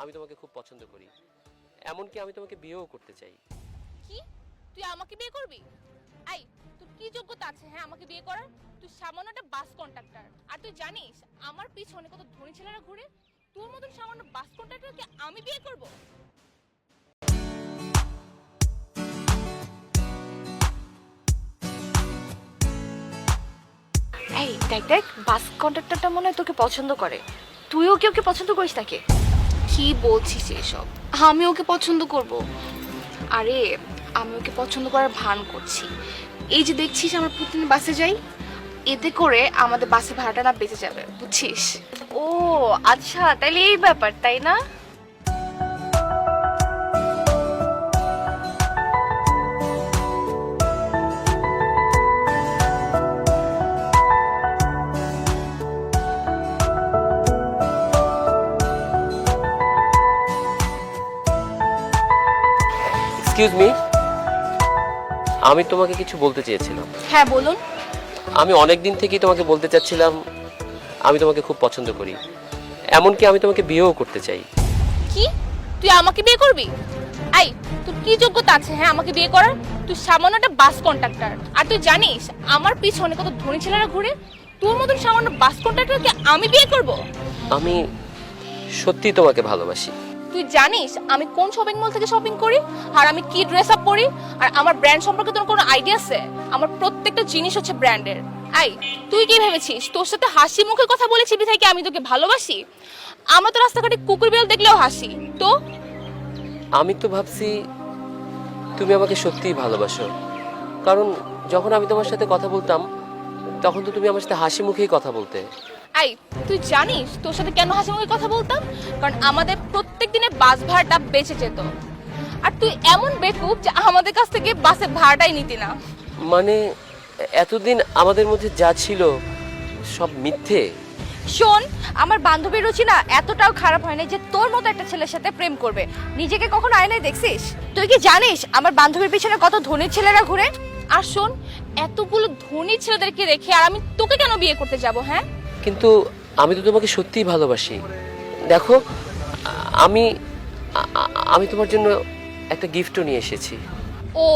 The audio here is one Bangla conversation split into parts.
আমি তোমাকে খুব পছন্দ করি। এমনকি আমি তোমাকে বিয়েও করতে চাই। কি? তুই আমাকে বিয়ে করবি? আই তোর কি যোগ্যতা আছে হ্যাঁ আমাকে বিয়ে করার? তুই সামান্য একটা বাস কন্ট্রাক্টর আর তুই জানিস আমার পিছনে কত ধনী ছেলেরা ঘুরে তোর মতন সামান্য বাস কন্ট্রাক্টরকে আমি বিয়ে করব? এই দেখ দেখ বাস কন্ট্রাক্টরটা মনে হয় তোকে পছন্দ করে। তুইও কি ওকে পছন্দ করিস তাকে কি বলছিস এসব? আমি ওকে পছন্দ করব। আরে, আমি ওকে পছন্দ করার ভান করছি। এই যে দেখছিস আমরা প্রতিদিন বাসে যাই, এতে করে আমাদের বাসে ভাড়াটা না বেঁচে যাবে, বুঝছিস? ও আচ্ছা তাহলে এই ব্যাপার, তাই না? এক্সকিউজ মি আমি তোমাকে কিছু বলতে চেয়েছিলাম। হ্যাঁ বলুন। আমি অনেক দিন থেকেই তোমাকে বলতে চাচ্ছিলাম আমি তোমাকে খুব পছন্দ করি। এমনকি আমি তোমাকে বিয়েও করতে চাই। কি? তুই আমাকে বিয়ে করবি? আই তোর কি যোগ্যতা আছে? হ্যাঁ আমাকে বিয়ে করার? তুই সামান্য একটা বাস কন্ট্রাক্টর আর তুই জানিস আমার পিছনে কত ধনী ছেলেরা ঘুরে তোর মতন সামান্য বাস কন্ট্রাক্টরকে আমি বিয়ে করব? আমি সত্যি তোমাকে ভালোবাসি। তুই জানিস আমি কোন শপিং মল থেকে শপিং করি? আর আমি কি ড্রেস আপ পরি? আর আমার ব্র্যান্ড সম্পর্কে তোর কোনো আইডিয়া আছে? আমার প্রত্যেকটা জিনিস হচ্ছে ব্র্যান্ডের আই, তুই কি ভেবেছিস? তোর সাথে হাসি মুখে কথা বলেছি বিধায় কি আমি তোকে ভালোবাসি? আমরা তো রাস্তাঘাটে কুকুর বিড়াল দেখলেও হাসি। তো? আমি তো ভাবছি তুমি আমাকে সত্যিই ভালোবাসো। কারণ যখন আমি তোমার সাথে কথা বলতাম, তখন তো তুমি আমার সাথে হাসি মুখেই কথা বলতে। আই তুই জানিস তোর সাথে কেন হাসি মুখে কথা বলতাম? কারণ আমাদের প্রত্যেক দিনের বাস ভাড়াটা বেঁচে যেত। আর তুই এমন বেকুব যে আমাদের কাছ থেকে বাসে ভাড়াটাই নিতি না। মানে এতদিন আমাদের মধ্যে যা ছিল সব মিথ্যে? শোন আমার বান্ধবীর রুচি না এতটাও খারাপ হয় না যে তোর মতো একটা ছেলের সাথে প্রেম করবে। নিজেকে কখনো আয়নায় দেখছিস? তুই কি জানিস আমার বান্ধবীর পিছনে কত ধনী ছেলেরা ঘুরে? আর শোন এতগুলো ধনী ছেলেদেরকে রেখে আর আমি তোকে কেন বিয়ে করতে যাব হ্যাঁ? কিন্তু আমি তো তোমাকে সত্যিই ভালোবাসি। দেখো আমি আমি তোমার জন্য একটা গিফটও নিয়ে এসেছি। ও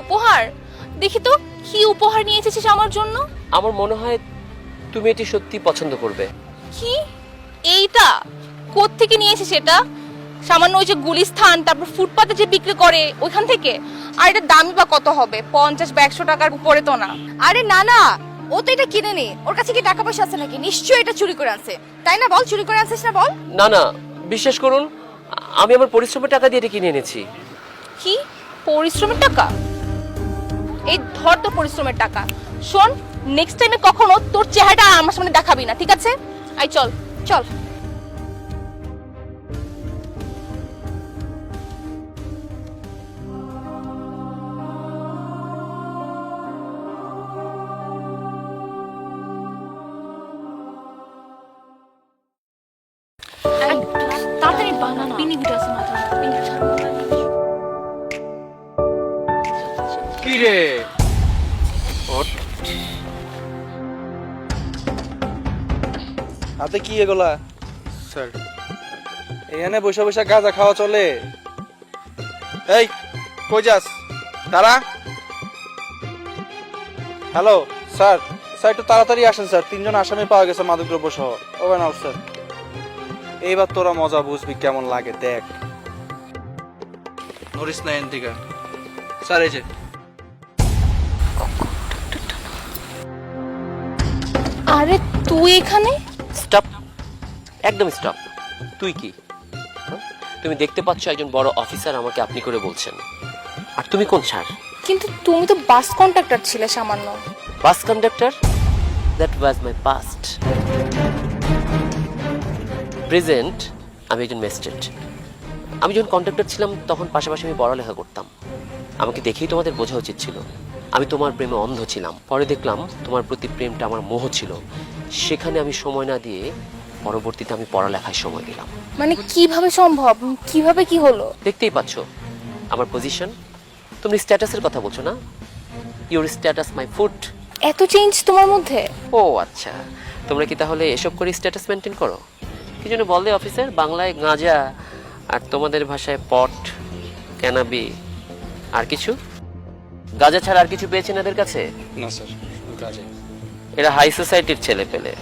উপহার? দেখি তো কি উপহার নিয়ে এসেছিস আমার জন্য? আমার মনে হয় তুমি এটি সত্যি পছন্দ করবে। কি? এইটা? কোত্থেকে নিয়ে এসেছিস এটা? সামান্য ওই যে গুলিস্থান তারপর ফুটপাতে যে বিক্রি করে ওইখান থেকে? আর এটা দামি বা কত হবে? পঞ্চাশ বা একশো টাকার উপরে তো না। আরে না না ও তো এটা কিনে নেই ওর কাছে কি টাকা পয়সা আছে নাকি? নিশ্চয়ই এটা চুরি করে আনছে। তাই না বল? চুরি করে আনছিস না বল? না না। বিশ্বাস করুন আমি আমার পরিশ্রমের টাকা দিয়ে এটা কিনে এনেছি। কি? পরিশ্রমের টাকা? এই ধর তো পরিশ্রমের টাকা। শোন নেক্সট টাইমে কখনো তোর চেহারাটা আমার সামনে দেখাবি না ঠিক আছে? আই চল চল। রে হাতে কি এগুলা? স্যার। এখানে বসে বসে গাঁজা খাওয়া চলে। এই কই যাস? দাঁড়া। Hello sir. স্যার একটু তাড়াতাড়ি আসেন স্যার। তিনজন আসামি পাওয়া গেছে মাদকদ্রব্য সহ ওভার নাও স্যার। এইবার তোরা মজা বুঝবি কেমন লাগে দেখ। নরিস না এন্তিকা স্যার এই যে। তুই এখানে? স্টপ একদম স্টপ তুই কি? তুমি দেখতে পাচ্ছ একজন বড় অফিসার আমাকে আপনি করে বলছেন। আর তুমি কোন স্যার কিন্তু তুমি তো বাস কন্ট্রাক্টর ছিলে সামান্য। Bus conductor that was my past present আমি একজন মেস্টেড আমি যখন কন্ট্রাক্টর ছিলাম তখন পাশাপাশি আমি পড়ালেখা করতাম। আমাকে দেখেই তোমাদের বোঝা উচিত ছিল। আমি তোমার প্রেমে অন্ধ ছিলাম। পরে দেখলাম তোমার প্রতি প্রেমটা আমার মোহ ছিল। সেখানে আমি সময় না দিয়ে পরবর্তীতে আমি পড়ালেখায় সময় দিলাম। মানে কীভাবে সম্ভব? কীভাবে কি হলো? দেখতেই পাচ্ছ আমার পজিশন তুমি স্ট্যাটাসের কথা বলছো না? ইউর স্ট্যাটাস মাই ফুড এত চেঞ্জ তোমার মধ্যে? ও আচ্ছা। তোমরা কি তাহলে এসব করে স্ট্যাটাস মেনটেন করো? কি জন্য বলে অফিসার? বাংলায় গাঁজা আর তোমাদের ভাষায় পট ক্যানাবি আর কিছু? গাঁজা ছাড়া আর কিছু পেয়েছেন এদের কাছে? না স্যার কাজে এরা হাই সোসাইটির ছেলে পেলে।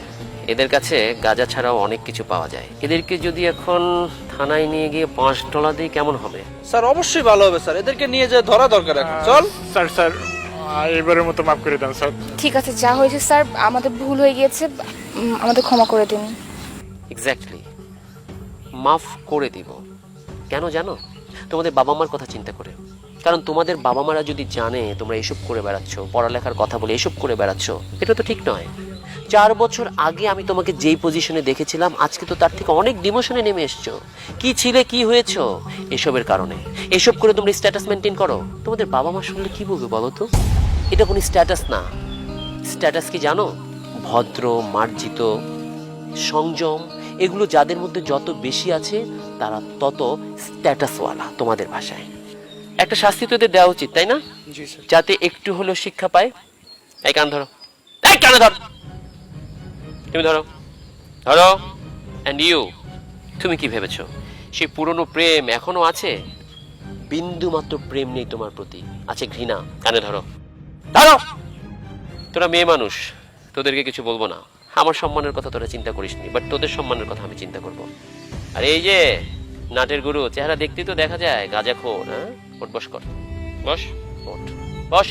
এদের কাছে গাজা ছাড়াও অনেক কিছু পাওয়া যায়। এদেরকে যদি এখন থানায় নিয়ে গিয়ে পাঁচ ডলার দিই কেমন হবে? স্যার অবশ্যই ভালো হবে স্যার। এদেরকে নিয়ে যে ধরা দরকার এখন। চল। স্যার স্যার এবারের মতো মাফ করে দেন স্যার। ঠিক আছে যা হয়েছে স্যার আমাদের ভুল হয়ে গিয়েছে উম, আমাদের ক্ষমা করে দিন। এক্স্যাক্টলি মাফ করে দিব। কেন জানো? তোমাদের বাবা মার কথা চিন্তা করে। কারণ তোমাদের বাবা মারা যদি জানে তোমরা এসব করে বেড়াচ্ছ, পড়ালেখার কথা বলে এসব করে বেড়াচ্ছ, এটা তো ঠিক নয়। চার বছর আগে আমি তোমাকে যেই পজিশনে দেখেছিলাম, আজকে তো তার থেকে অনেক ডিমোশনে নেমে এসছো। কি ছিলে, কি হয়েছ? এসবের কারণে। এসব করে তোমরা স্ট্যাটাস মেনটেন করো। তোমাদের বাবা মা শুনলে কি বলবে বলো তো? এটা কোনো স্ট্যাটাস না। স্ট্যাটাস কি জানো? ভদ্র, মার্জিত, সংযম, এগুলো যাদের মধ্যে যত বেশি আছে, তারা তত স্ট্যাটাসওয়ালা তোমাদের ভাষায়। একটা শাস্তি তো দেওয়া উচিত তাই না? যাতে একটু হলেও শিক্ষা পায়। এই কান ধরো। এই কানে ধর। তুমি ধরো। ধরো। অ্যান্ড ইউ তুমি কি ভেবেছো? সেই পুরনো প্রেম এখনও আছে? বিন্দু মাত্র প্রেম নেই তোমার প্রতি। আছে ঘৃণা। কানে ধরো। ধরো। তোরা মেয়ে মানুষ তোদেরকে কিছু বলব না। আমার সম্মানের কথা তোরা চিন্তা করিসনি বাট তোদের সম্মানের কথা আমি চিন্তা করব। আর এই যে নাটের গুরু চেহারা দেখতেই তো দেখা যায় গাঁজা খোর হ্যাঁ? ওঠ বস কর। বস? ওঠ। বস!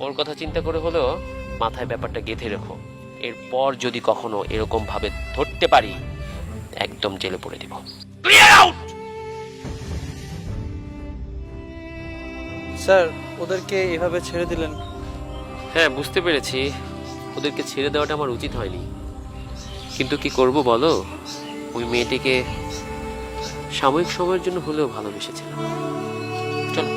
ওর কথা চিন্তা করে হলেও মাথায় ব্যাপারটা গেঁথে রেখো। এরপর যদি কখনো এরকম ভাবে ধরতে পারি একদম জেলে পড়ে দিব। স্যার ওদেরকে এভাবে ছেড়ে দিলেন। হ্যাঁ বুঝতে পেরেছি। ওদেরকে ছেড়ে দেওয়াটা আমার উচিত হয়নি। কিন্তু কি করব বলো? ওই মেয়েটিকে সাময়িক সময়ের জন্য হলেও ভালোবেসেছিলাম। চলো।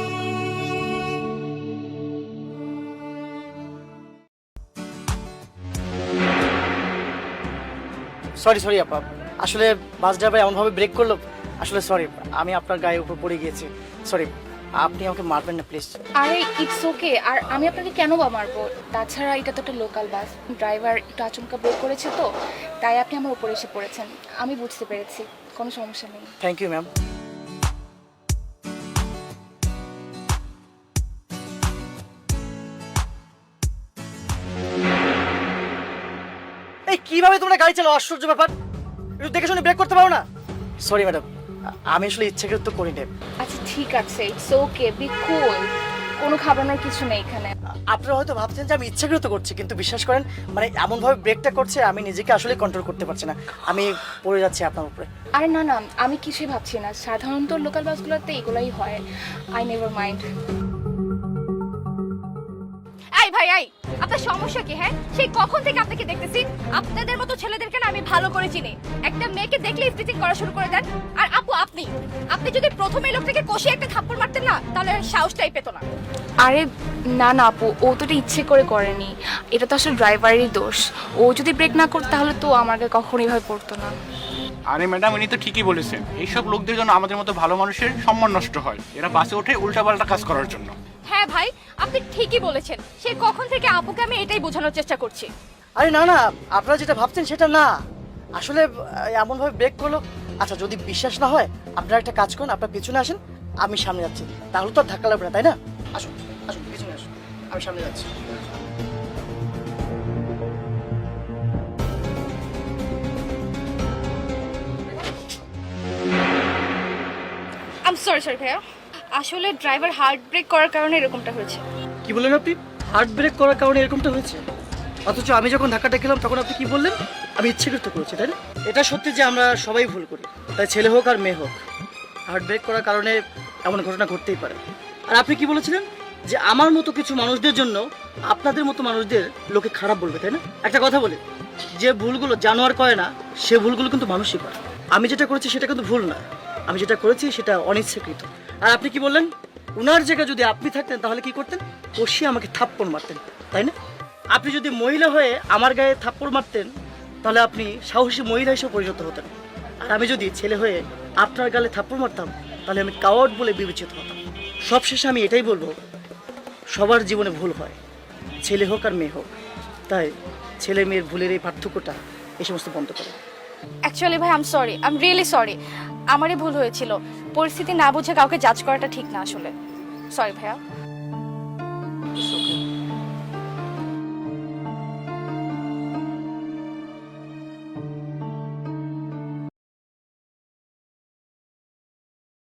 সরি সরি আপা। আসলে বাস ড্রাইভার এমনভাবে ব্রেক করল? আসলে সরি আমি আপনার গায়ে উপর পড়ে গিয়েছি। সরি আপনি আমাকে মারবেন না প্লিজ আরে ইটস ওকে আর আমি আপনাকে কেন বা মারবো? তাছাড়া এটা তো একটা লোকাল বাস ড্রাইভার একটু আচমকা ব্রেক করেছে তো তাই আপনি আমার উপরে এসে পড়েছেন। আমি বুঝতে পেরেছি। কোনো সমস্যা নেই। থ্যাংক ইউ ম্যাম এই কীভাবে তোমরা গাড়ি চালাও? আশ্চর্য ব্যাপার। একটু দেখে শুনে ব্রেক করতে পারো না? সরি ম্যাডাম আমি আসলে ইচ্ছাকৃত করি নাই আচ্ছা ঠিক আছে। ইটস ওকে বি কুল কোনো খাবানোর কিছু নেই এখানে। আপনারা হয়তো ভাবছেন যে আমি ইচ্ছাকৃত করছি কিন্তু বিশ্বাস করেন মানে এমনভাবে ব্রেকটা করছে আমি নিজেকে আসলে কন্ট্রোল করতে পারছি না। আমি পড়ে যাচ্ছি আপনার উপরে। আর না না আমি কিছুই ভাবছি না। সাধারণত লোকাল বাসগুলোতে এগুলাই হয়। আই নেভার মাইন্ড এই ভাই এই! আপনার সমস্যা কি হ্যাঁ? সেই কখন থেকে আপনাকে দেখতেছি? আপনাদের মতো ছেলেদেরকে না আমি ভালো করে চিনি। একটা মেয়েকে দেখলে স্টিচিং করা শুরু করে দেন। আর আপু আপনি? আপনি যদি প্রথমে এই লোকটাকে কষিয়ে একটা থাপ্পড় মারতেন না তাহলে সাহসটাই পেতো না। আরে না না আপু ও তো এটা ইচ্ছে করে করেনি। এটা তো আসলে ড্রাইভারেরই দোষ। ও যদি ব্রেক না করতো তাহলে তো আমাকে কখনোই ভাবে পড়তো না। আরে ম্যাডাম ইনি তো ঠিকই বলেছেন। এইসব লোকদের জন্য আমাদের মতো ভালো মানুষের সম্মান নষ্ট হয়। এরা বাসে ওঠে উল্টাপাল্টা কাজ করার জন্য। হ্যাঁ ভাই আপনি ঠিকই বলেছেন। সে কখন থেকে আপুকে আমি এটাই বোঝানোর চেষ্টা করছি। আরে না না আপনারা যেটা ভাবছেন সেটা না। আসলে এমনভাবে ব্রেক করল। আচ্ছা যদি বিশ্বাস না হয় আপনারা একটা কাজ করুন আপনার পিছনে আসেন আমি সামনে যাচ্ছি। তাহলে তো আর ধাক্কা লাগবে না তাই না? আসুন আসুন পিছনে আসুন আমি সামনে যাচ্ছি। আম সরি সরি ভাইয়া। আসলে ড্রাইভার হার্ট ব্রেক করার কারণে এরকমটা হয়েছে। কি বললেন আপনি? হার্ট ব্রেক করার কারণে এরকমটা হয়েছে? অথচ আমি যখন ধাক্কাটা খেলাম, তখন আপনি কি বললেন? আমি ইচ্ছেকৃত করেছি, তাই না? এটা সত্যি যে আমরা সবাই ভুল করি। তাই ছেলে হোক আর মেয়ে হোক, হার্ট ব্রেক করার কারণে এমন ঘটনা ঘটতেই পারে। আর আপনি কি বলেছিলেন? যে আমার মতো কিছু মানুষদের জন্য আপনাদের মতো মানুষদের লোকে খারাপ বলবে, তাই না? একটা কথা বলি, যে ভুলগুলো জানোয়ার করে না, সে ভুলগুলো কিন্তু মানুষই করে। আমি যেটা করেছি সেটা কিন্তু ভুল না। আমি যেটা করেছি সেটা অনিচ্ছাকৃত। আর আপনি কি বললেন? উনার জায়গায় যদি আপনি থাকতেন, তাহলে কি করতেন? কষিয়ে আমাকে থাপ্পড় মারতেন, তাই না? আপনি যদি মহিলা হয়ে আমার গায়ে থাপ্পড় মারতেন, তাহলে আপনি সাহসী মহিলা হিসেবে পরিণত হতেন। আর আমি যদি ছেলে হয়ে আপনার গালে থাপ্পড় মারতাম, তাহলে আমি কাওয়ার্ড বলে বিবেচিত হতাম। সবশেষে আমি এটাই বলব, সবার জীবনে ভুল হয়। ছেলে হোক আর মেয়ে হোক, তাই ছেলে মেয়ের ভুলের এই পার্থক্যটা এই সমস্ত বন্ধ করে। অ্যাকচুয়ালি ভাই am sorry am really sorry আমারই ভুল হয়েছিল। পরিস্থিতি না বুঝে কাউকে জাজ করাটা ঠিক না আসলে। সরি ভাইয়া।